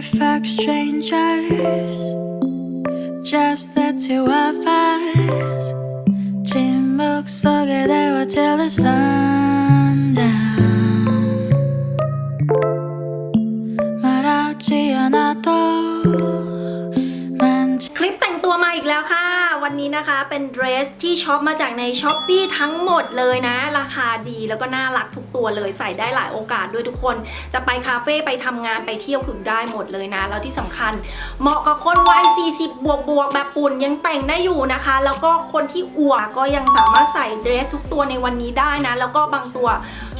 perfect strangers. Just the two of us. 침묵 속에 대화 till the sundown. เป็นเดรสที่ช็อปมาจากในช้อปปีทั้งหมดเลยนะ ราคาดีแล้วก็น่ารักทุกตัวเลยใส่ได้หลายโอกาสด้วยทุกคน จะไปคาเฟ่ไปทำงานไปเที่ยวคือได้หมดเลยนะ แล้วที่สำคัญ เหมาะกับคนวัย 40 บวกบวกแบบปุ่นยังแต่งได้อยู่นะคะ แล้วก็คนที่อวบก็ยังสามารถใส่เดรสทุกตัวในวันนี้ได้นะ แล้วก็บางตัว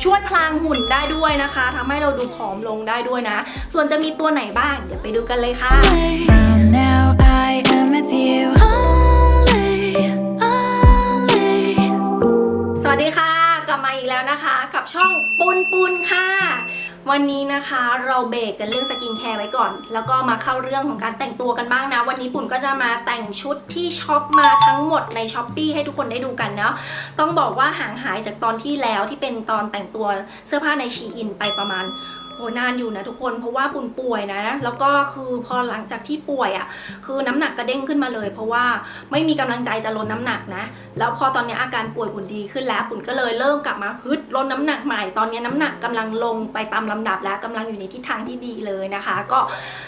ช่วยพลางหุ่นได้ด้วยนะคะทำให้เราดูผอมลงได้ด้วยนะ ส่วนจะมีตัวไหนบ้างเดี๋ยวไปดูกันเลยค่ะ From now I am with you ดีค่ะกลับมาอีกแล้วนะคะ กับช่องปุนปุนค่ะ วันนี้นะคะเราเบรกกันเรื่องสกินแคร์ไว้ก่อน แล้วก็มาเข้าเรื่องของการแต่งตัวกันบ้างนะ วันนี้ปุ่นก็จะมาแต่งชุดที่ช็อปมาทั้งหมดในช้อปปีให้ทุกคนได้ดูกันเนาะต้องบอกว่าห่างหายจากตอนที่แล้วที่เป็นตอนแต่งตัวเสื้อผ้าในชีอินไปประมาณโอ้นานอยู่นะทุกคนเพราะว่าปุ่นป่วยนะ แล้วก็คือพอหลังจากที่ป่วยอะ่ะ คือน้ำหนักกระเด้งขึ้นมาเลย เพราะว่าไม่มีกำลังใจจะลดน้ำหนักนะ แล้วพอตอนนี้อาการป่วยปุ่นดีขึ้นแล้วปุ่นก็เลยเริ่มกลับมาฮึดลดน้ำหนักใหม่ ตอนนี้น้ำหนักกำลังลงไปตามลำดับแล้วกำลังอยู่ในทิศทางที่ดีเลยนะคะ ก็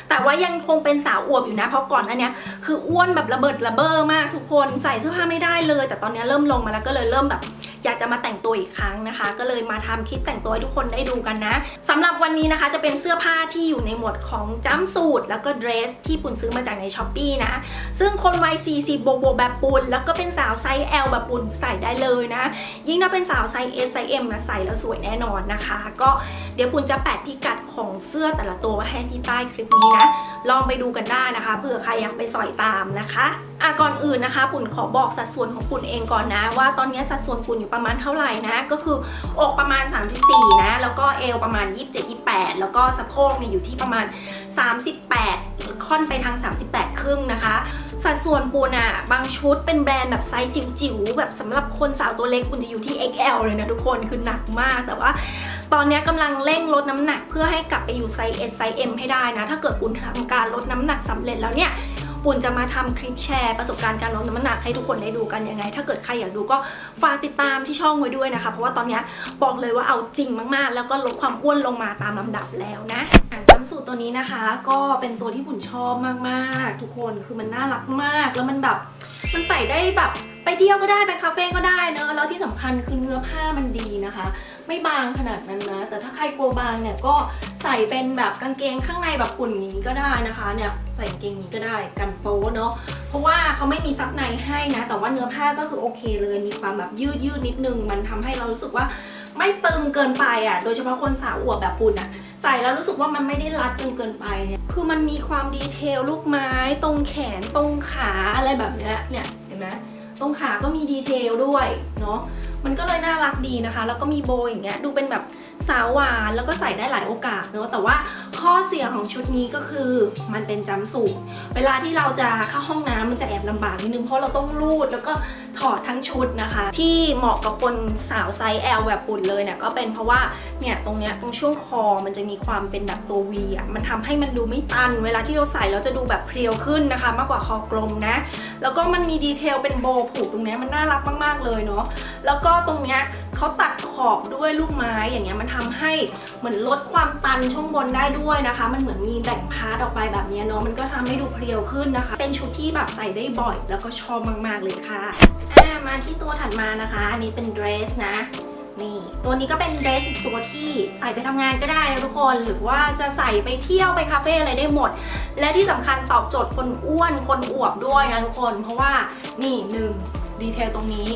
แต่ว่ายังคงเป็นสาวอวบอยู่นะ เพราะก่อนหน้าเนี้ยคืออ้วนแบบระเบิดระเบ้อมากทุกคนใส่เสื้อผ้าไม่ได้เลย แต่ตอนนี้เริ่มลงมาแล้วก็เลยเริ่มแบบ อยากจะมาแต่งตัวอีกครั้งนะคะ ก็เลยมาทำคลิปแต่งตัวให้ทุกคนได้ดูกันนะสำหรับวันนี้นะคะจะเป็นเสื้อผ้าที่อยู่ในหมวดของจัมสูทแล้วก็เดรส ที่ปุ่นซื้อมาจากในช้อปปีนะ ซึ่งคนวัย 40 บวกบวกแบบปุ่นแล้วก็เป็นสาวไซส์ L แบบปุ่นใส่ได้เลยนะ ยิ่งถ้าเป็นสาวไซส์ S ไซส์ M นะใส่แล้วสวยแน่นอนนะคะ ก็เดี๋ยวปุ่นจะแปะพิกัดของเสื้อแต่ละตัวไว้ให้ที่ใต้คลิปนี้นะ ลองไปดูกันได้นะคะเผื่อใครอยากไปสอยตามนะคะอะก่อนอื่นนะคะปุ่นขอบอกสัดส่วนของปุ่นเองก่อนนะ ว่าตอนนี้สัดส่วนปุ่นอยู่ประมาณเท่าไหร่นะก็คืออกประมาณ 34 นะ แล้วก็เอวประมาณ 27 28 แล้วก็สะโพกเนี่ยอยู่ที่ประมาณ 38ค่อนไปทาง 38 ครึ่งนะคะ สัดส่วนปูนอะบางชุดเป็นแบรนด์แบบไซส์จิ๋วๆแบบสำหรับคนสาวตัวเล็กปุนจะอยู่ที่ XL เลยนะทุกคนคือหนักมาก แต่ว่าตอนนี้ยกำลังเร่งลดน้ำหนักเพื่อให้กลับไปอยู่ไซส์ S ไซส์ M ให้ได้นะ ถ้าเกิดปุนทำการลดน้ำหนักสำเร็จแล้วเนี่ยปุ่นจะมาทำคลิปแชร์ประสบการณ์การลดน้ำหนักให้ทุกคนได้ดูกันยังไง ถ้าเกิดใครอยากดูก็ฝากติดตามที่ช่องไว้ด้วยนะคะ เพราะว่าตอนนี้บอกเลยว่าเอาจริงมากๆ แล้วก็ลดความอ้วนลงมาตามลำดับแล้วนะอ่าสูตรตัวนี้นะคะ ก็เป็นตัวที่ปุ่นชอบมากๆ ทุกคนคือมันน่ารักมากแล้วมันแบบมันใส่ได้แบบไปเที่ยวก็ได้ไปคาเฟ่ก็ได้เนอะแล้วที่สำคัญคือเนื้อผ้ามันดีนะคะ ไม่บางขนาดนั้นนะ แต่ถ้าใครกลัวบางเนี่ยก็ใส่เป็นแบบกางเกงข้างในแบบปุ่นอย่างนี้ก็ได้นะคะเนี่ยใส่กางเกงนี้ก็ได้กันโป๊เนาะเพราะว่าเขาไม่มีซับในให้นะ แต่ว่าเนื้อผ้าก็คือโอเคเลยมีความแบบยืดยืดนิดนึง มันทำให้เรารู้สึกว่าไม่ตึงเกินไปอะ โดยเฉพาะคนสาวอวบแบบปุ่นอะใส่แล้วรู้สึกว่ามันไม่ได้รัดจนเกินไปเนี่ย คือมันมีความดีเทลลูกไม้ ตรงแขนตรงขาอะไรแบบเนี้ยเนี่ยเห็นไหมตรงขาก็มีดีเทลด้วยเนาะ มันก็เลยน่ารักดีนะคะ แล้วก็มีโบว์อย่างเงี้ยดูเป็นแบบ สาวหวานแล้วก็ใส่ได้หลายโอกาสเนาะแต่ว่าข้อเสียของชุดนี้ก็คือมันเป็นจัมสูทเวลาที่เราจะเข้าห้องน้ำมันจะแอบลำบากนิดนึงเพราะเราต้องรูดแล้วก็ถอดทั้งชุดนะคะ ที่เหมาะกับคนสาวไซส์ L แบบปุ่นเลยเนี่ยก็เป็นเพราะว่าเนี่ยตรงเนี้ยตรงช่วงคอมันจะมีความเป็นแบบตัว V อะมันทำให้มันดูไม่ตัน เวลาที่เราใส่แล้วจะดูแบบเพรียวขึ้นนะคะ มากกว่าคอกลมนะ แล้วก็มันมีดีเทลเป็นโบผูกตรงเนี้ยมันน่ารักมากๆเลยเนาะแล้วก็ตรงเนี้ย เขาตัดขอบด้วยลูกไม้อย่างเงี้ยมันทำให้เหมือนลดความตันช่วงบนได้ด้วยนะคะ มันเหมือนมีแบ่งพาร์ทออกไปแบบเนี้ยเนาะมันก็ทำให้ดูเพรียวขึ้นนะคะ เป็นชุดที่แบบใส่ได้บ่อย แล้วก็ชอบมากๆเลยค่ะอ่ามาที่ตัวถัดมานะคะอันนี้เป็นเดรสนะนี่ตัวนี้ก็เป็นเดรสอีกตัวที่ใส่ไปทำงานก็ได้นะทุกคนหรือว่าจะใส่ไปเที่ยวไปคาเฟ่อะไรได้หมด และที่สำคัญตอบโจทย์คนอ้วนคนอวบด้วยนะทุกคน เพราะว่านี่หนึ่งดีเทลตรงนี้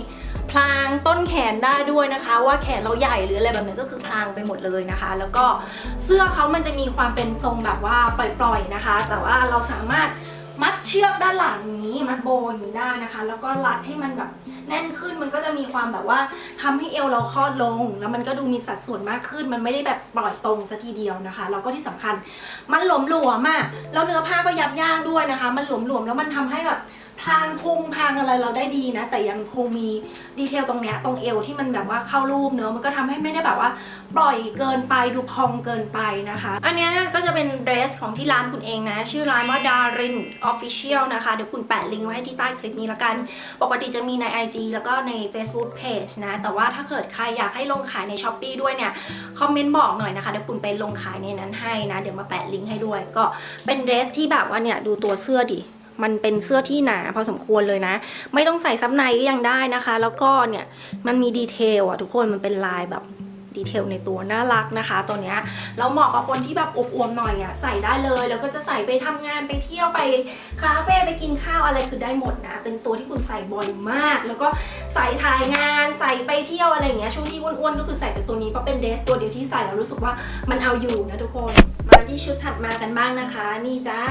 พลางต้นแขนได้ด้วยนะคะ ว่าแขนเราใหญ่หรืออะไรแบบนี้ก็คือพลางไปหมดเลยนะคะ แล้วก็เสื้อเขามันจะมีความเป็นทรงแบบว่าปล่อยๆนะคะ แต่ว่าเราสามารถมัดเชือกด้านหลังนี้มัดโบว์อย่างนี้ได้นะคะ แล้วก็รัดให้มันแบบแน่นขึ้นมันก็จะมีความแบบว่าทำให้เอวเราคลอดลง แล้วมันก็ดูมีสัดส่วนมากขึ้น มันไม่ได้แบบปล่อยตรงซะทีเดียวนะคะ แล้วก็ที่สำคัญมันหลวมหลวมๆอะแล้วเนื้อผ้าก็ยับย่างด้วยนะคะ มันหลวมหลวมๆแล้วมันทำให้แบบ พรางพุงพรางอะไรเราได้ดีนะ แต่ยังคงมีดีเทลตรงเนี้ยตรงเอวที่มันแบบว่าเข้ารูปเนอะมันก็ทำให้ไม่ได้แบบว่า ปล่อยเกินไปดูพองเกินไปนะคะ อันนี้ก็จะเป็นเดรสของที่ร้านคุณเองนะ ชื่อร้านว่า Darin Official นะคะ เดี๋ยวคุณแปะลิงก์ไว้ให้ที่ใต้คลิปนี้ละกัน ปกติจะมีใน IG แล้วก็ใน Facebook Page นะ แต่ว่าถ้าเกิดใครอยากให้ลงขายใน s h อ p e e ด้วยเนี่ยคอมเมนต์บอกหน่อยนะคะเดี๋ยวคุณไปลงขายในนั้นให้นะ เดี๋ยวมาแปะลิงก์ให้ด้วย ก็เป็นเดรสที่แบบว่าเนี่ยดูตัวเสื้อดิ มันเป็นเสื้อที่หนาพอสมควรเลยนะ ไม่ต้องใส่ซับในก็ยังได้นะคะ แล้วก็เนี่ยมันมีดีเทลอะทุกคนมันเป็นลายแบบดีเทลในตัวน่ารักนะคะตัวเนี้ยแล้วเหมาะกับคนที่แบบอวบๆหน่อยอะใส่ได้เลย แล้วก็จะใส่ไปทำงานไปเที่ยวไปคาเฟ่ไปกินข้าวอะไรคือได้หมดนะ เป็นตัวที่คุณใส่บ่อยมาก แล้วก็ใส่ถ่ายงานใส่ไปเที่ยวอะไรอย่างเงี้ยช่วงที่อ้วนๆก็คือใส่ไปตัวนี้เพราะเป็นเดรสตัวเดียวที่ใส่แล้วรู้สึกว่ามันเอาอยู่นะทุกคนมา ที่ชุดถัดมากันบ้างนะคะ นี่จ้า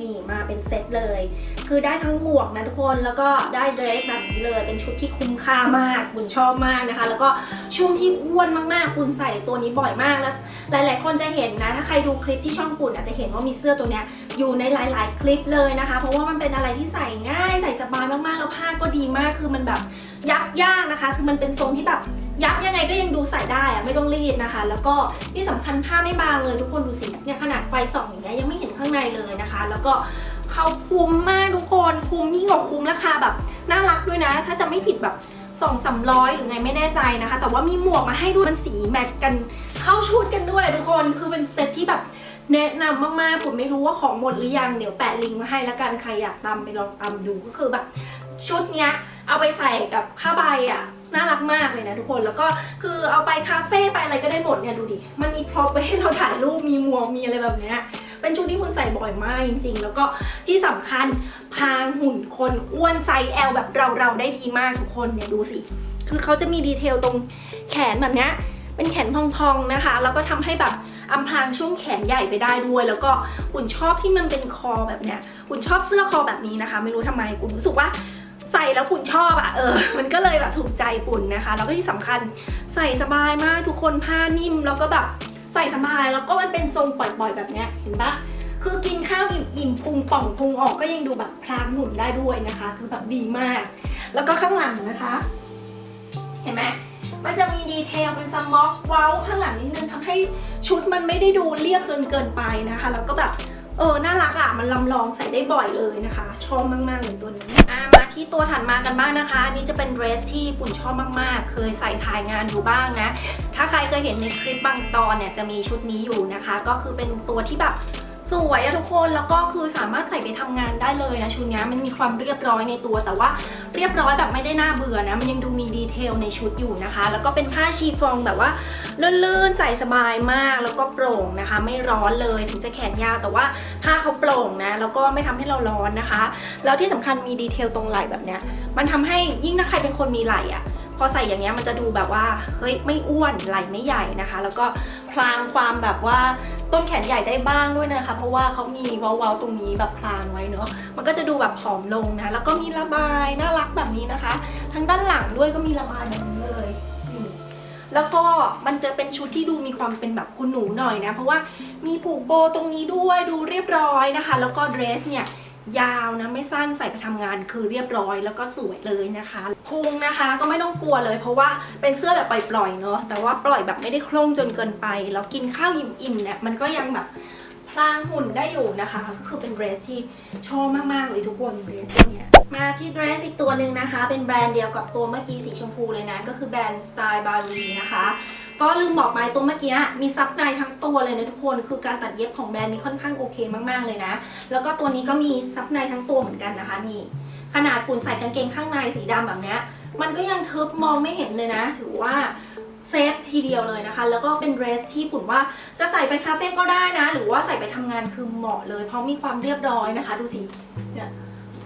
นี่มาเป็นเซตเลย คือได้ทั้งหมวกนะทุกคน แล้วก็ได้เดรสแบบนี้เลย เป็นชุดที่คุ้มค่ามาก บุญชอบมากนะคะ แล้วก็ช่วงที่อ้วนมากๆคุณใส่ตัวนี้บ่อยมากแล้ว หลาย ๆ คนจะเห็นนะ ถ้าใครดูคลิปที่ช่องปุ่นอาจจะเห็นว่ามีเสื้อตัวเนี้ยอยู่ในหลาย ๆ คลิปเลยนะคะ เพราะว่ามันเป็นอะไรที่ใส่ง่าย ใส่สบายมากๆ แล้วผ้าก็ดีมาก คือมันแบบยับยากนะคะ คือมันเป็นทรงที่แบบ ยับยังไงก็ยังดูใส่ได้อะไม่ต้องรีดนะคะ แล้วก็ที่สำคัญผ้าไม่บางเลยทุกคนดูสิเนี่ยขนาดไฟส่องอย่างเงี้ยยังไม่เห็นข้างในเลยนะคะ แล้วก็เขาคุ้มมากทุกคนคุ้มยิ่งกว่าคุ้มราคาแบบน่ารักด้วยนะ ถ้าจะไม่ผิดแบบสองสามร้อยหรือไงไม่แน่ใจนะคะ แต่ว่ามีหมวกมาให้ด้วยมันสีแมทชกันเข้าชุดกันด้วยทุกคนคือเป็นเซตที่แบบแนะนำมากๆผมไม่รู้ว่าของหมดหรือยังเดี๋ยวแปะลิงก์มาให้ละกันใครอยากตามไปลองตามดูก็คือแบบชุดเนี้ยเอาไปใส่กับผ้าใบอะน่ารัก มากเลยนะทุกคนแล้วก็คือเอาไปคาเฟ่ไปอะไรก็ได้หมดเนี่ยดูดิ มันมีพร็อพไว้ให้เราถ่ายรูปมีหมวกมีอะไรแบบเนี้ยเป็นชุดที่คุณใส่บ่อยมากจริง ๆ แล้วก็ที่สำคัญพรางหุ่นคนอ้วนไซส์ L แบบเราเราๆได้ดีมากทุกคนเนี่ยดูสิ คือเขาจะมีดีเทลตรงแขนแบบเนี้ยเป็นแขนพองๆนะคะ แล้วก็ทำให้แบบอำพรางช่วงแขนใหญ่ไปได้ด้วย แล้วก็อุ่นชอบที่มันเป็นคอแบบเนี้ยอุ่นชอบเสื้อคอแบบนี้นะคะ ไม่รู้ทำไมอุ่นรู้สึกว่า ใส่แล้วปุ่นชอบอะเออ มันก็เลยแบบถูกใจปุ่นนะคะ แล้วก็ที่สำคัญใส่สบายมากทุกคนผ้านิ่มแล้วก็แบบใส่สบายแล้วก็มันเป็นทรงปล่อยๆแบบเนี้ยเห็นปะคือกินข้าวอิ่มๆพุงป่องพุงออกก็ยังดูแบบพลางหนุนได้ด้วยนะคะ คือแบบดีมาก แล้วก็ข้างหลังนะคะ เห็นไหมมันจะมีดีเทลเป็นสม็อกเว้าข้างหลังนิดนึงทำให้ชุดมันไม่ได้ดูเรียบจนเกินไปนะคะ แล้วก็แบบ เออ น่ารักอะ่ะ มันลำลองใส่ได้บ่อยเลยนะคะ ชอบมากๆเลยตัวนี้อ่ามาที่ตัวถัดมากันบ้างนะคะอันนี้จะเป็นเดรสที่ปุ่นชอบมากๆ เคยใส่ถ่ายงานอยู่บ้างนะ ถ้าใครเคยเห็นในคลิปบางตอนเนี่ยจะมีชุดนี้อยู่นะคะ ก็คือเป็นตัวที่แบบ สวยอะทุกคนแล้วก็คือสามารถใส่ไปทำงานได้เลยนะชุดนี้มันมีความเรียบร้อยในตัว แต่ว่าเรียบร้อยแบบไม่ได้น่าเบื่อนะ มันยังดูมีดีเทลในชุดอยู่นะคะ แล้วก็เป็นผ้าชีฟองแบบว่าลื่นๆใส่สบายมากแล้วก็โปร่งนะคะ ไม่ร้อนเลยถึงจะแขนยาวแต่ว่าผ้าเขาโปร่งนะ แล้วก็ไม่ทำให้เราร้อนนะคะ แล้วที่สำคัญมีดีเทลตรงไหล่แบบเนี้ยมันทำให้ยิ่งถ้าใครเป็นคนมีไหล่อะพอใส่อย่างเงี้ยมันจะดูแบบว่าเฮ้ยไม่อ้วนไหล่ไม่ใหญ่นะคะ แล้วก็ พลางความแบบว่าต้นแขนใหญ่ได้บ้างด้วยนะคะ เพราะว่าเขามีเว้าๆตรงนี้แบบพลางไว้เนาะมันก็จะดูแบบผอมลงนะ แล้วก็มีระบายน่ารักแบบนี้นะคะ ทั้งด้านหลังด้วยก็มีระบายแบบนี้เลยแล้วก็มันจะเป็นชุดที่ดูมีความเป็นแบบคุณหนูหน่อยนะ เพราะว่ามีผูกโบตรงนี้ด้วยดูเรียบร้อยนะคะ แล้วก็เดรสเนี่ย ยาวนะไม่สั้นใส่ไปทำงานคือเรียบร้อยแล้วก็สวยเลยนะคะพุงนะคะก็ไม่ต้องกลัวเลย เพราะว่าเป็นเสื้อแบบปล่อยๆเนาะแต่ว่าปล่อยแบบไม่ได้โคร่งจนเกินไปแล้วกินข้าวอิ่มๆเนี่ยมันก็ยังแบบพลางหุ่นได้อยู่นะคะก็คือเป็นเดรสที่ชอบมากๆเลยทุกคนเดรสตัวเนี้ยมาที่เดรสอีกตัวหนึ่งนะคะ เป็นแบรนด์เดียวกับตัวเมื่อกี้สีชมพูเลยนะ ก็คือแบรนด์สไตล์บารีนะคะ ก็ลืมบอกไปตัวเมื่อกี้มีซับในทั้งตัวเลยนะทุกคน คือการตัดเย็บของแบรนด์นี้ค่อนข้างโอเคมากๆเลยนะ แล้วก็ตัวนี้ก็มีซับในทั้งตัวเหมือนกันนะคะนี่ขนาดปุ่นใส่กางเกงข้างในสีดำแบบนี้มันก็ยังทึบมองไม่เห็นเลยนะ ถือว่าเซฟทีเดียวเลยนะคะ แล้วก็เป็นเดรสที่ปุ่นว่าจะใส่ไปคาเฟ่ก็ได้นะ หรือว่าใส่ไปทำงานคือเหมาะเลย เพราะมีความเรียบร้อยนะคะ ดูสิ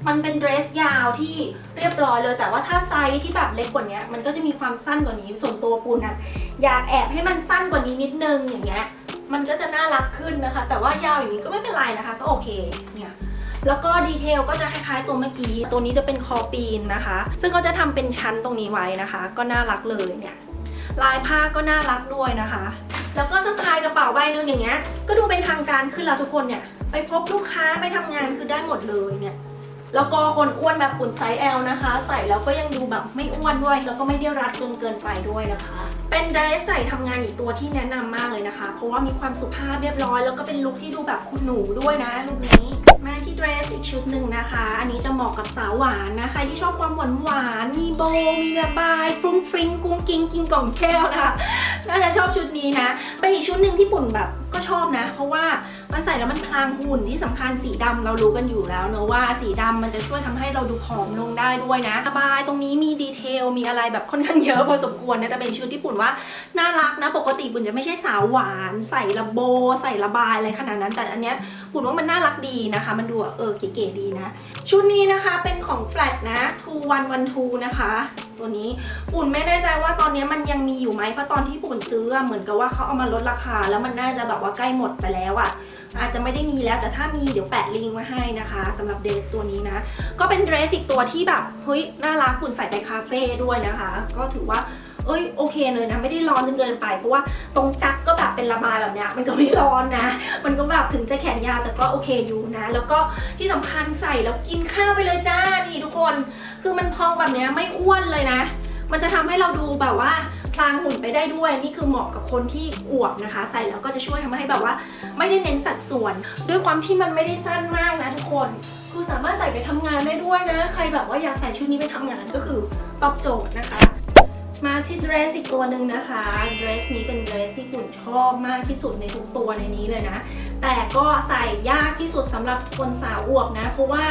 มันเป็นเดรสยาวที่เรียบร้อยเลย แต่ว่าถ้าไซส์ที่แบบเล็กกว่านี้มันก็จะมีความสั้นกว่านี้ ส่วนตัวปูนอะอยากแอบให้มันสั้นกว่านี้นิดนึงอย่างเงี้ย มันก็จะน่ารักขึ้นนะคะ แต่ว่ายาวอย่างนี้ก็ไม่เป็นไรนะคะ ก็โอเค เนี่ยแล้วก็ดีเทลก็จะคล้ายๆตัวเมื่อกี้ ตัวนี้จะเป็นคอปีนนะคะ ซึ่งก็จะทำเป็นชั้นตรงนี้ไว้นะคะ ก็น่ารักเลยเนี่ย ลายผ้าก็น่ารักด้วยนะคะ แล้วก็สะพายกระเป๋าใบหนึงอย่างเงี้ย ก็ดูเป็นทางการขึ้นแล้วทุกคนเนี่ย ไปพบลูกค้าไปทำงานคือได้หมดเลยเนี่ย แล้วก็คนอ้วนแบบปุ่นไซส์ L นะคะ ใส่แล้วก็ยังดูแบบไม่อ้วนด้วย แล้วก็ไม่ได้รัดจนเกินไปด้วยนะคะ เป็นเดรสใส่ทำงานอีกตัวที่แนะนำมากเลยนะคะ เพราะว่ามีความสุภาพเรียบร้อย แล้วก็เป็นลุคที่ดูแบบคุณหนูด้วยนะลุคนี้มาที่เดรสอีกชุดหนึ่งนะคะ อันนี้จะเหมาะกับสาวหวานนะครที่ชอบความหวานหวาน มีโบ มีระบาย ฟรุ้งฟริ้งกุ้งกิ้งกินกล่องแก้วนะคะ น่าจะชอบชุดนี้นะ เป็นอีกชุดหนึ่งที่ปุ่นแบบก็ชอบนะ เพราะว่า มันใส่แล้วมันพลางหุ่นที่สำคัญสีดำเรารู้กันอยู่แล้วเนอะว่าสีดำมันจะช่วยทำให้เราดูผอมลงได้ด้วยนะระบายตรงนี้มีดีเทลมีอะไรแบบค่อนข้างเยอะพอสมควรนะแต่เป็นชุดที่ปุ่นว่าน่ารักนะปกติปุ่นจะไม่ใช่สาวหวาน ใส่ระโบ ใส่ระบายอะไรขนาดนั้น แต่อันเนี้ยปุ่นว่ามันน่ารักดีนะคะ มันดูเออเก๋ๆดีนะ ชุดนี้นะคะเป็นของ flat นะ two one one two นะคะตัวนี้ปุ่นไม่แน่ใจว่าตอนนี้มันยังมีอยู่ไหมเพราะตอนที่ปุ่นซื้อเหมือนกับว่าเขาเอามาลดราคา แล้วมันน่าจะแบบว่าใกล้หมดไปแล้วอะอาจจะไม่ได้มีแล้วแต่ถ้ามีเดี๋ยวแปะลิงก์ไว้ให้นะคะสำหรับเดรสตัวนี้นะ ก็เป็นเดรสอีกตัวที่แบบเฮ้ยน่ารักปุ่นใส่ไปคาเฟ่ด้วยนะคะ ก็ถือว่า เอ้ยโอเคเลยนะไม่ได้ร้อนจนเกินไป เพราะว่าตรงจักก็แบบเป็นระบายแบบเนี้ยมันก็ไม่ร้อนนะ มันก็แบบถึงจะแขนยาวแต่ก็โอเคอยู่นะ แล้วก็ที่สำคัญใส่แล้วกินข้าวไปเลยจ้านี่ทุกคน คือมันพองแบบเนี้ยไม่อ้วนเลยนะ มันจะทำให้เราดูแบบว่าพลางหุ่นไปได้ด้วยนี่คือเหมาะกับคนที่อวบนะคะ ใส่แล้วก็จะช่วยทำให้แบบว่า ไม่ได้เน้นสัดส่วน ด้วยความที่มันไม่ได้สั้นมากนะทุกคนคือสามารถใส่ไปทำงานได้ด้วยนะ ใครแบบว่าอยากใส่ชุดนี้ไปทำงานก็คือตอบโจทย์นะคะ มาที่เดรสอีกตัวหนึ่งนะคะเดรสนี้เป็นเดรสที่ปุ่นชอบมากที่สุดในทุกตัวในนี้เลยนะ แต่ก็ใส่ยากที่สุดสำหรับคนสาวอวบนะ เพราะว่า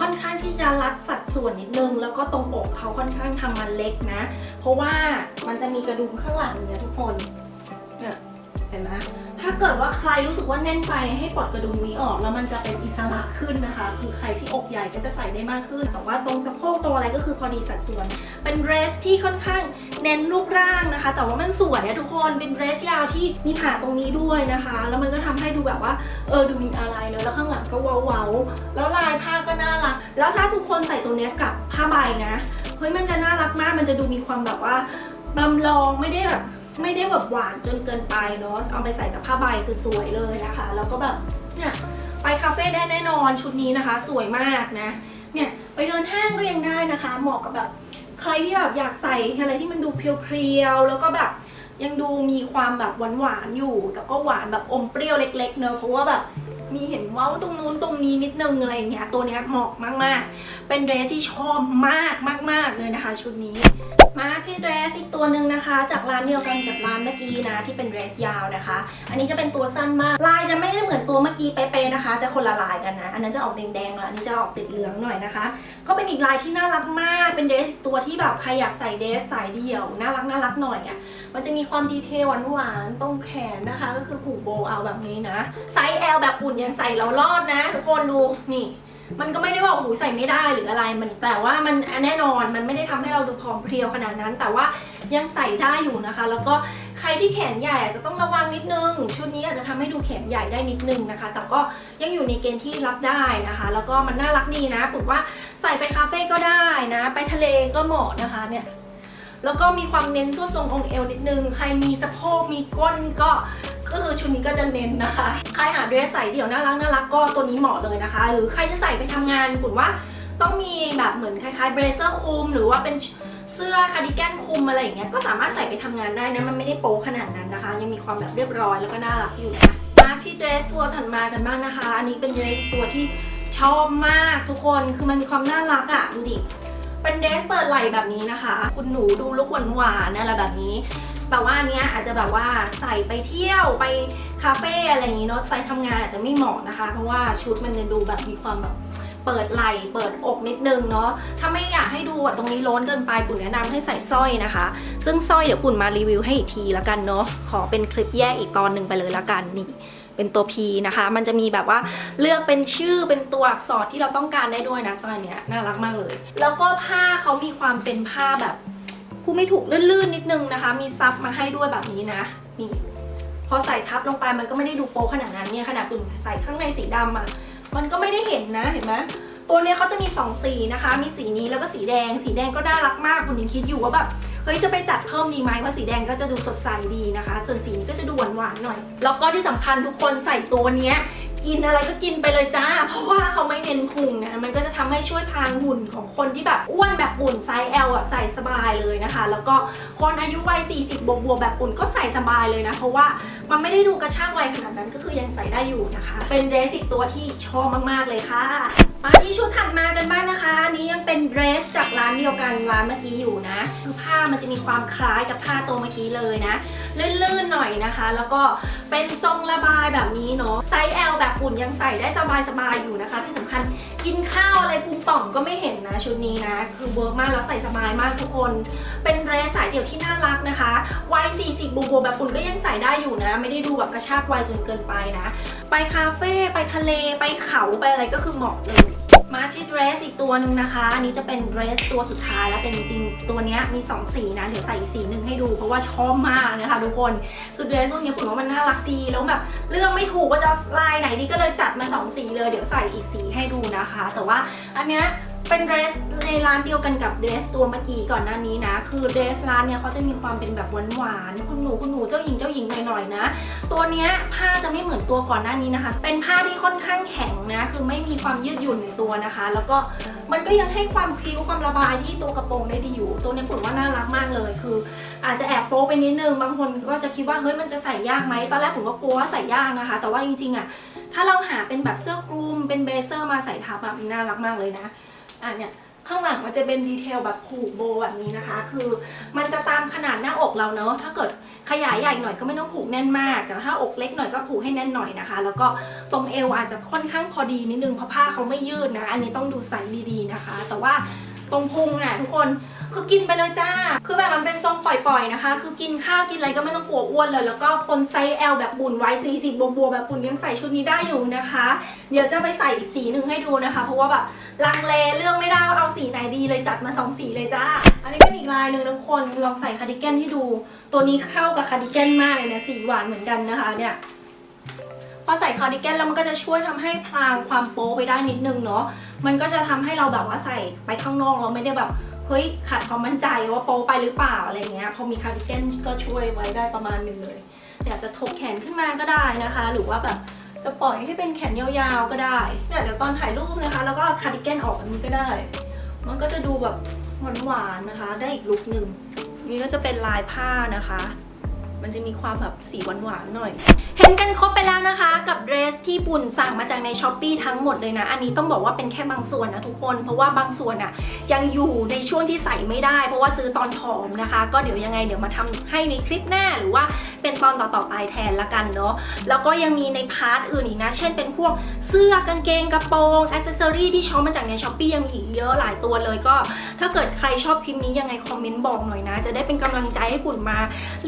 ค่อนข้างที่จะรัดสัดส่วนนิดนึง แล้วก็ตรงอกเขาค่อนข้างทำมันเล็กนะ เพราะว่ามันจะมีกระดุมข้างหลังเนี่ยทุกคนเนี่ยเห็นไหม ถ้าเกิดว่าใครรู้สึกว่าแน่นไปให้ปลดกระดุมนี้ออก แล้วมันจะเป็นอิสระขึ้นนะคะ คือใครที่อกใหญ่ก็จะใส่ได้มากขึ้น แต่ว่าตรงสะโพกตรงอะไรก็คือพอดีสัดส่วน เป็นเดรสที่ค่อนข้างเน้นรูปร่างนะคะ แต่ว่ามันสวยอะทุกคน เป็นเดรสยาวที่มีผ่าตรงนี้ด้วยนะคะ แล้วมันก็ทำให้ดูแบบว่าเออดูมีอะไรเนอะแล้วข้างหลังก็เว้าๆแล้วลายผ้าก็น่ารัก แล้วถ้าทุกคนใส่ตัวนี้กับผ้าใบนะ เฮ้ยมันจะน่ารักมาก มันจะดูมีความแบบว่าบำลองไม่ได้แบบ ไม่ได้แบบหวานจนเกินไปเนาะเอาไปใส่กับผ้าใบคือสวยเลยนะคะ แล้วก็แบบเนี่ยไปคาเฟ่ได้แน่นอนชุดนี้นะคะ สวยมากนะเนี่ยไปเดินห้างก็ยังได้นะคะ เหมาะกับแบบใครที่แบบอยากใส่อะไรที่มันดูเพรียวๆแล้วก็แบบยังดูมีความแบบหวานๆอยู่แต่ก็หวานแบบอมเปรี้ยวเล็กๆเนอะเพราะว่าแบบ มีเห็นเว้าตรงนู้นตรงนี้นิดนึงอะไรอย่างเงี้ยตัวเนี้ยเหมาะมากๆ เป็นเดรสที่ชอบมากมาก ๆ เลยนะคะ ชุดนี้ มาที่เดรสอีกตัวหนึ่งนะคะ จากร้านเดียวกันกับร้านเมื่อกี้นะที่เป็นเดรสยาวนะคะ อันนี้จะเป็นตัวสั้นมากลายจะไม่ได้เหมือนตัวเมื่อกี้เป๊ะๆนะคะ จะคนละลายกันนะ อันนั้นจะออกแดงๆแล้วอันนี้จะออกติดเหลืองหน่อยนะคะ ก็เป็นอีกลายที่น่ารักมากเป็นเดรสตัวที่แบบใครอยากใส่เดรสสายเดี่ยวน่ารักน่ารักหน่อยอะมันจะมีความดีเทลหวานๆตรงแขนนะคะ ก็คือผูกโบว์เอาแบบนี้นะไซส์ L แบบอุ่นยังใส่แล้วรอดนะ ทุกคนดูนี่ มันก็ไม่ได้ว่าหูใส่ไม่ได้หรืออะไรมันแต่ว่ามันแน่นอนมันไม่ได้ทำให้เราดูผอมเพรียวขนาดนั้น แต่ว่ายังใส่ได้อยู่นะคะ แล้วก็ใครที่แขนใหญ่อาจจะต้องระวังนิดนึง ชุดนี้อาจจะทำให้ดูแขนใหญ่ได้นิดนึงนะคะ แต่ก็ยังอยู่ในเกณฑ์ที่รับได้นะคะ แล้วก็มันน่ารักดีนะปุดว่าใส่ไปคาเฟ่ก็ได้นะ ไปทะเลก็เหมาะนะคะเนี่ย แล้วก็มีความเน้นส่วนทรงองค์เอวนิดนึง ใครมีสะโพกมีก้นก็ก็คือชุดนี้ก็จะเน้นนะคะ ใครหาเดรสใส่เดี่ยวน่ารักน่ารักก็ตัวนี้เหมาะเลยนะคะ หรือใครจะใส่ไปทำงานบุญว่าต้องมีแบบเหมือนคล้ายๆเบรเซอร์คลุมหรือว่าเป็นเสื้อคาร์ดิแกนคลุมอะไรอย่างเงี้ยก็สามารถใส่ไปทำงานได้นะมันไม่ได้โป๊ขนาดนั้นนะคะ ยังมีความแบบเรียบร้อยแล้วก็น่ารักอยู่นะมาที่เดรสตัวถัดมากันบ้างนะคะ อันนี้เป็นเดรสตัวที่ชอบมากทุกคนคือมันมีความน่ารักอะ่ะดูดิ เป็นเดรสเปิดไหล่แบบนี้นะคะ คุณหนูดูลุกหวานๆอะไรแบบนี้แต่ว่าอันเนี้ยอาจจะแบบว่าใส่ไปเที่ยวไปคาเฟ่อะไรอย่างนี้เนาะใส่ทำงานอาจจะไม่เหมาะนะคะ เพราะว่าชุดมันจะดูแบบมีความแบบเปิดไหล่เปิดอกนิดนึงเนาะถ้าไม่อยากให้ดูตรงนี้ล้นเกินไปปุ่นแนะนำให้ใส่สร้อยนะคะ ซึ่งสร้อยเดี๋ยวปุ่นมารีวิวให้อีกทีละกันเนาะขอเป็นคลิปแยกอีกตอนหนึ่งไปเลยละกันนี่ เป็นตัว P นะคะ มันจะมีแบบว่าเลือกเป็นชื่อเป็นตัวอักษรที่เราต้องการได้ด้วยนะสร้อยเนี้ยน่ารักมากเลย แล้วก็ผ้าเขามีความเป็นผ้าแบบพูดไม่ถูกลื่นๆนิดนึงนะคะ มีซับมาให้ด้วยแบบนี้นะนี่พอใส่ทับลงไปมันก็ไม่ได้ดูโป๊ขนาดนั้นเนี่ยขนาดปุ่นใส่ข้างในสีดำอะมันก็ไม่ได้เห็นนะเห็นไหมตัวเนี้ยเขาจะมี 2 สีนะคะ มีสีนี้แล้วก็สีแดง สีแดงก็น่ารักมากคุณยังคิดอยู่ว่าแบบ เฮ้ยจะไปจัดเพิ่มดีไหมเพราะสีแดงก็จะดูสดใสดีนะคะ ส่วนสีนี้ก็จะดูหวานๆหน่อย แล้วก็ที่สำคัญทุกคนใส่ตัวเนี้ยกินอะไรก็กินไปเลยจ้า เพราะว่าเขาไม่เน้นพุงนะ มันก็จะทำให้ช่วยพรางหุ่นของคนที่แบบอ้วนแบบปุ่นไซส์ L อะใส่สบายเลยนะคะ แล้วก็คนอายุวัย 40 บวกบวกแบบปุ่นก็ใส่สบายเลยนะ เพราะว่ามันไม่ได้ดูกระชากวัยขนาดนั้นก็คือยังใส่ได้อยู่นะคะ เป็นเดรสอีกตัวที่ชอบมากๆเลยค่ะ มาที่ชุดถัดมากันบ้างนะคะ อันนี้ยังเป็นเดรสจากร้านเดียวกันร้านเมื่อกี้อยู่นะ คือผ้ามันจะมีความคล้ายกับผ้าตัวเมื่อกี้เลยนะ ลื่นๆหน่อยนะคะ แล้วก็เป็นทรงระบายแบบนี้เนาะ ไซส์ L แบบปุ่นยังใส่ได้สบายๆอยู่นะคะ ที่สำคัญกินข้าวอะไรปุงป่องก็ไม่เห็นนะชุดนี้นะ คือเวิร์กมากแล้วใส่สบายมากทุกคน เป็นเดรสสายเดี่ยวที่น่ารักนะคะวัย40บวกๆแบบปุ่นก็ยังใส่ได้อยู่นะ ไม่ได้ดูแบบกระชากวัยจนเกินไปนะ ไปคาเฟ่ไปทะเลไปเขาไปอะไรก็คือเหมาะเลยมาที่เดรสอีกตัวหนึ่งนะคะ อันนี้จะเป็นเดรสตัวสุดท้ายแล้วแต่จริงๆตัวนี้มี 2 สีนะ เดี๋ยวใส่อีกสีหนึ่งให้ดู เพราะว่าชอบมากนะคะทุกคน คือเดรสตัวนี้ผมว่ามันน่ารักดี แล้วแบบเลือกไม่ถูกว่าจะลายไหนดีก็เลยจัดมา 2 สีเลย เดี๋ยวใส่อีกสีให้ดูนะคะ แต่ว่าอันเนี้ย เป็นเดรสในร้านเดียวกันกับเดรสตัวเมื่อกี้ก่อนหน้านี้นะ คือเดรสร้านเนี่ยเขาจะมีความเป็นแบบหวานๆคุณหนูคุณหนูเจ้าหญิงเจ้าหญิงหน่อยๆนะ ตัวเนี้ยผ้าจะไม่เหมือนตัวก่อนหน้านี้นะคะ เป็นผ้าที่ค่อนข้างแข็งนะ คือไม่มีความยืดหยุ่นในตัวนะคะ แล้วก็มันก็ยังให้ความพริ้วความระบายที่ตัวกระโปรงได้ดีอยู่ ตัวเนี้ยผมว่าน่ารักมากเลย คือ อาจจะแอบโป๊ไปนิดนึง บางคนก็จะคิดว่าเฮ้ยมันจะใส่ยากไหมตอนแรกผมก็กลัวว่าใส่ยากนะคะ แต่ว่าจริงๆอะถ้าเราหาเป็นแบบเสื้อคลุมเป็นเบเซอร์มาใส่ทับแบบน่ารักมากเลยนะ อะเนี่ยข้างหลังมันจะเป็นดีเทลแบบผูกโบแบบนี้นะคะ คือมันจะตามขนาดหน้าอกเราเนอะถ้าเกิดขยายใหญ่หน่อยก็ไม่ต้องผูกแน่นมาก แต่ถ้าอกเล็กหน่อยก็ผูกให้แน่นหน่อยนะคะ แล้วก็ตรงเอวอาจจะค่อนข้างพอดีนิดนึงเพราะผ้าเขาไม่ยืดนะ อันนี้ต้องดูไซส์ดีๆนะคะ แต่ว่าตรงพุงอะทุกคน คือกินไปเลยจ้า คือแบบมันเป็นทรงปล่อยๆนะคะ คือกินข้าวกินอะไรก็ไม่ต้องกลัวอ้วนเลย แล้วก็คนไซส์ L แบบบุญไว้40บวกๆแบบบุญยังใส่ชุดนี้ได้อยู่นะคะ เดี๋ยวจะไปใส่อีกสีหนึ่งให้ดูนะคะ เพราะว่าแบบลังเลเลือกไม่ได้ว่าเอาสีไหนดีเลยจัดมาสองสีเลยจ้า อันนี้เป็นอีกลายหนึ่งทุกคนลองใส่คาร์ดิแกนให้ดู ตัวนี้เข้ากับคาร์ดิแกนมากเลยนะสีหวานเหมือนกันนะคะเนี่ยพอใส่คาร์ดิแกนแล้วมันก็จะช่วยทำให้พลางความโป๊ไปได้นิดนึงเนาะ มันก็จะทำให้เราแบบว่าใส่ไปข้างนอกเราไม่ได้แบบ เฮ้ยขาดความมั่นใจว่าโป๊ไปหรือเปล่าอะไรเงี้ยพอมีคาร์ดิแกนก็ช่วยไว้ได้ประมาณนึงเลยอยากจะทบแขนขึ้นมาก็ได้นะคะ หรือว่าแบบจะปล่อยให้เป็นแขนยาวๆก็ได้เนี่ยเดี๋ยวตอนถ่ายรูปนะคะ แล้วก็คาร์ดิแกนออกอันนี้ก็ได้ มันก็จะดูแบบหวานๆนะคะ ได้อีกลุคหนึ่งนี่ก็จะเป็นลายผ้านะคะ มันจะมีความแบบสีหวานๆหน่อย เห็นกันครบไปแล้วนะคะ กับเดรสที่ปุ่นสั่งมาจากในช้อปปีทั้งหมดเลยนะ อันนี้ต้องบอกว่าเป็นแค่บางส่วนนะทุกคน เพราะว่าบางส่วนอะยังอยู่ในช่วงที่ใส่ไม่ได้ เพราะว่าซื้อตอนผอมนะคะ ก็เดี๋ยวยังไงเดี๋ยวมาทำให้ในคลิปหน้าหรือว่าเป็นตอนต่อๆไปแทนละกันเนาะ แล้วก็ยังมีในพาร์ทอื่นอีกนะ เช่นเป็นพวกเสื้อกางเกงกระโปรงอ c เซสซอรี่ที่ช็อปมาจากในช้อปปียังมีอีกเยอะหลายตัวเลยก็ ถ้าเกิดใครชอบคลิปนี้ยังไงคอมเมนต์บอกหน่อยนะ จะได้เป็นกำลังใจให้ปุ่นมา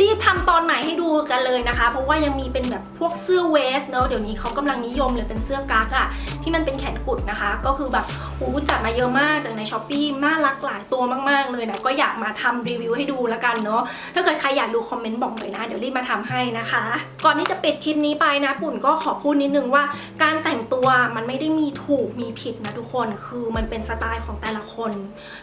รีบทำตอนใหม่ให้ดูกันเลยนะคะ เพราะว่ายังมีเป็นแบบพวกเสื้อเวสเนอะเดี๋ยวนี้เขากำลังนิยมเลยเป็นเสื้อกั๊กอะที่มันเป็นแขนกุดนะคะ ก็คือแบบหูจัดมาเยอะมากจากในช้อปปีน่ารักหลายตัวมากๆเลยนะก็อยากมาทำรีวิวให้ดูล้วกันเนาะถ้าเกิดใครอยากดูคอมเมนต์บอกหน่อยนะ เดี๋ยวรีบมาทำให้นะคะ ก่อนที่จะปิดคลิปนี้ไปนะปุ่นก็ขอพูดนิดนึงว่า การแต่งตัวมันไม่ได้มีถูกมีผิดนะทุกคนคือมันเป็นสไตล์ของแต่ละคน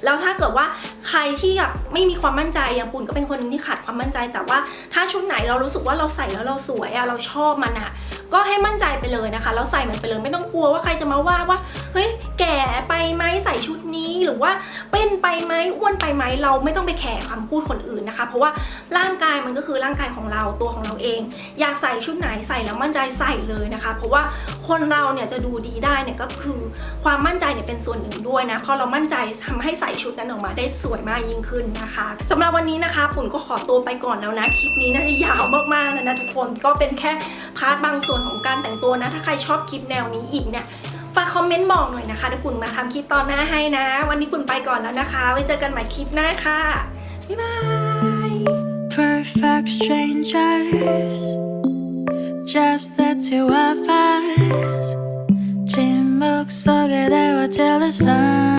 แล้วถ้าเกิดว่าใครที่แบบไม่มีความมั่นใจอย่างปุ่นก็เป็นคนหนึงที่ขาดความมั่นใจแต่ว่าถ้าชุดไหนเรารู้สึกว่าเราใส่แล้วเราสวยอะเราชอบมันอะก็ให้มั่นใจไปเลยนะคะแล้วใส่มันไปเลยไม่ต้องกลัวว่าใครจะมาว่าว่าเฮ้ยแก่ไปไหมใส่ชุดนี้หรือว่าเป็นไปไหมอ้วนไปไหมเราไม่ต้องไปแคร์คำพูดคนอื่นนะคะ เพราะว่าร่างกายมันก็คือร่างกายของเราตัวของเราเอง อยากใส่ชุดไหนใส่แล้วมั่นใจใส่เลยนะคะ เพราะว่าคนเราเนี่ยจะดูดีได้เนี่ยก็คือความมั่นใจเนี่ยเป็นส่วนหนึ่งด้วยนะพอเรามั่นใจทำให้ใส่ชุดนั้นออกมาได้สวยมากยิ่งขึ้นนะคะสำหรับวันนี้นะคะปุ่นก็ขอตัวไปก่อนแล้วนะคลิปนี้น่จะยาวมากๆแล้วนะทุกคนก็เป็นแค่พาร์ทบางส่วนของการแต่งตัวนะ ถ้าใครชอบคลิปแนวนี้อีกเนี่ยฝากคอมเมนต์บอกหน่อยนะคะเดี๋ยวปุ่นมาทำคลิปตอนหน้าให้นะ วันนี้ปุ่นไปก่อนแล้วนะคะไว้เจอกันใหม่คลิปหน้าค่ะบ๊ายบาย Perfect strangers, just the two of us. 침묵 속에 대화 till the sun